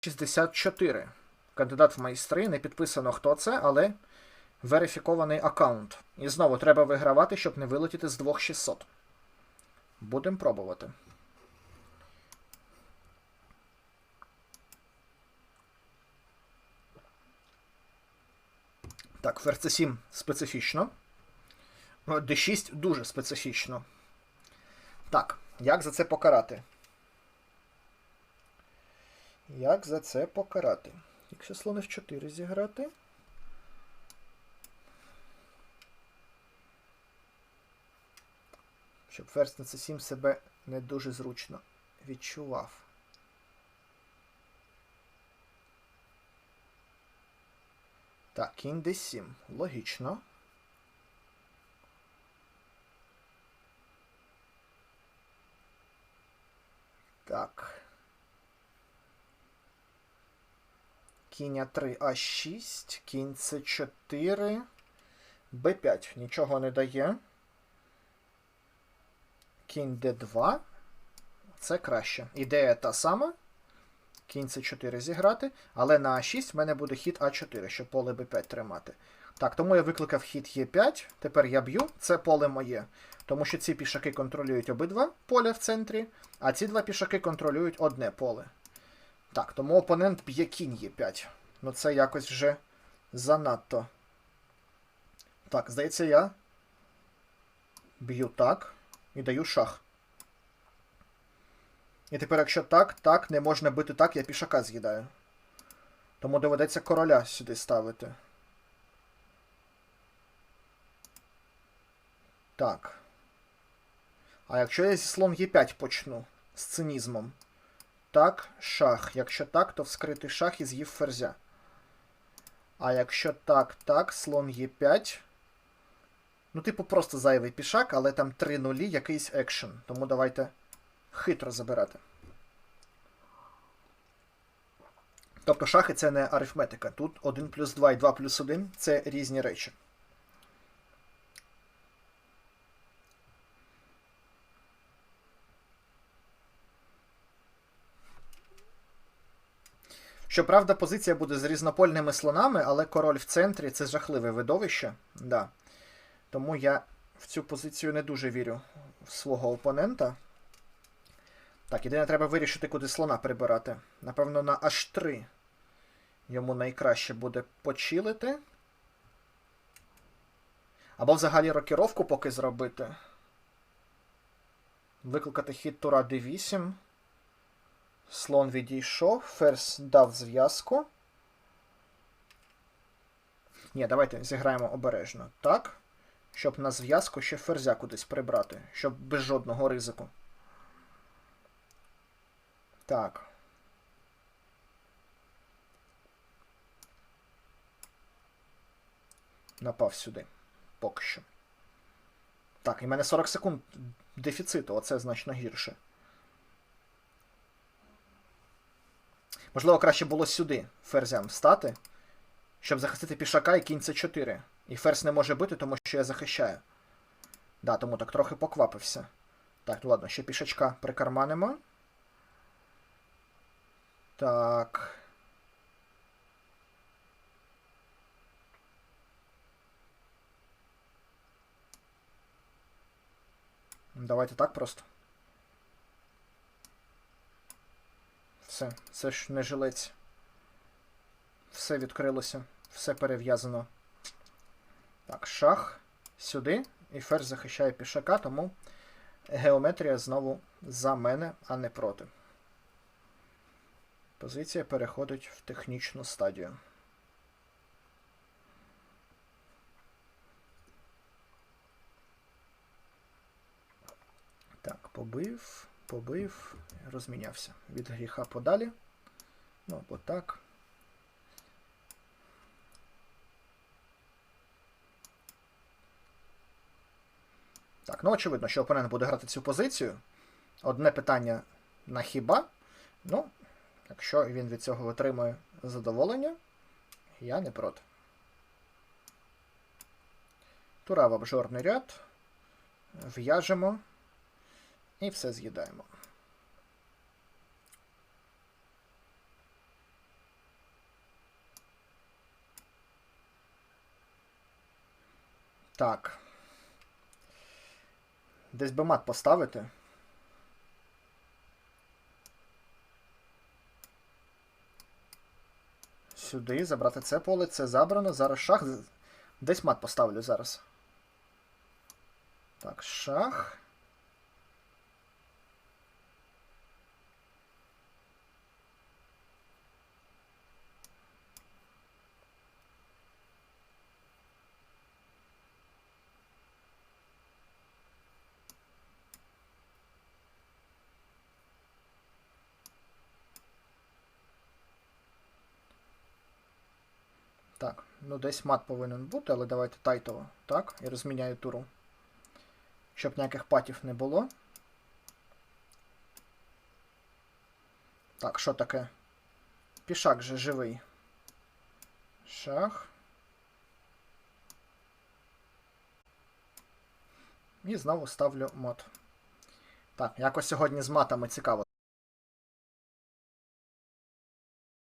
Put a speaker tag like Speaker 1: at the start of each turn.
Speaker 1: 64. Кандидат в майстри, не підписано хто це, але верифікований аккаунт. І знову треба вигравати, щоб не вилетіти з 2600. Будемо пробувати. Так, ферзь 7 специфічно. D6 дуже специфічно. Так, як за це покарати? Як за це покарати? Якщо слон F4 зіграти. Щоб ферзь на C7 себе не дуже зручно відчував. Так, кінь D7. Логічно. Так. Кінь А3, А6, кінь С4, Б5. Нічого не дає. Кінь Д2. Це краще. Ідея та сама. Кінь С4 зіграти. Але на А6 в мене буде хід А4, щоб поле Б5 тримати. Так, тому я викликав хід Е5. Тепер я б'ю. Це поле моє. Тому що ці пішаки контролюють обидва поля в центрі, а ці два пішаки контролюють одне поле. Так, тому опонент б'є кінь Е5. Ну це якось вже занадто. Так, здається, я б'ю так і даю шах. І тепер, якщо так, так, не можна бити так, я пішака з'їдаю. Тому доведеться короля сюди ставити. Так. А якщо я зі слон Е5 почну з цинізмом. Так, шах. Якщо так, то вскритий шах і з'їв ферзя. А якщо так, так, слон Е5. Ну, типу, просто зайвий пішак, але там три нулі, якийсь екшен. Тому давайте хитро забирати. Тобто шахи це не арифметика. Тут 1 плюс 2 і 2 плюс 1 це різні речі. Щоправда, позиція буде з різнопольними слонами, але король в центрі це жахливе видовище. Да. Тому я в цю позицію не дуже вірю в свого опонента. Так, єдине, треба вирішити, куди слона прибирати. Напевно, на H3 йому найкраще буде почилити. Або взагалі рокіровку поки зробити. Викликати хід тура D8. Слон відійшов, ферзь дав зв'язку. Ні, давайте зіграємо обережно. Так. Щоб на зв'язку ще ферзя кудись прибрати, щоб без жодного ризику. Так. Напав сюди. Поки що. Так, і в мене 40 секунд дефіциту, оце значно гірше. Можливо, краще було сюди ферзям стати, щоб захистити пішака і кінь це 4. І ферзь не може бити, тому що я захищаю. Да, тому так трохи поквапився. Так, ну ладно, ще пішачка прикарманимо. Так. Давайте так просто. Все, це ж не жилець. Все відкрилося, все перев'язано. Так, шах сюди. І ферзь захищає пішака, тому геометрія знову за мене, а не проти. Позиція переходить в технічну стадію. Так, побив, побив, розмінявся. Від гріха подалі. Ну, або так. Так, ну очевидно, що опонент буде грати цю позицію. Одне питання на хіба. Ну, якщо він від цього отримує задоволення, я не проти. Тура в обжорний ряд. В'яжемо і все з'їдаємо. Так. Десь би мат поставити. Сюди забрати це поле, це забрано. Зараз шах. Десь мат поставлю зараз. Так, шах. Ну десь мат повинен бути, але давайте тайтово. Так, і розміняю туру. Щоб ніяких патів не було. Так, що таке? Пішак же живий. Шах. І знову ставлю мод. Так, якось сьогодні з матами цікаво.